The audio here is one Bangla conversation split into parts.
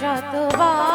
যতবার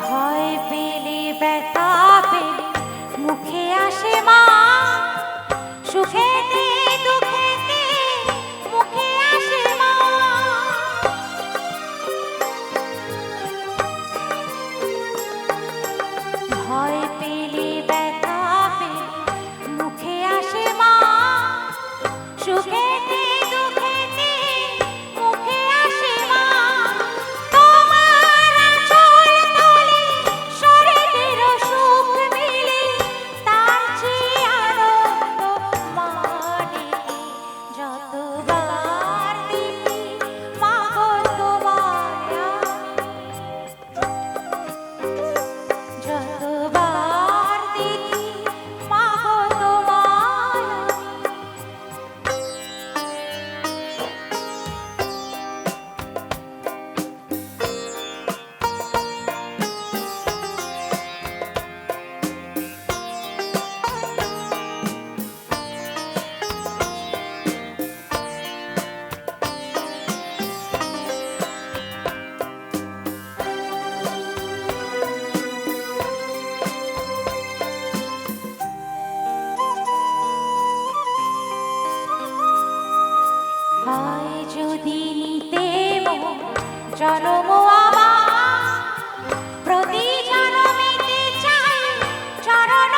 ভয় পেলে ব্যথা পেলে মুখে আসে মা হয় যদি নিতে জনম আমার। প্রতি জনমিতে চাই চরণ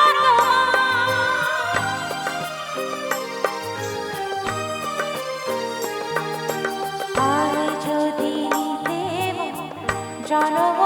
হয় যদি নিতে জনম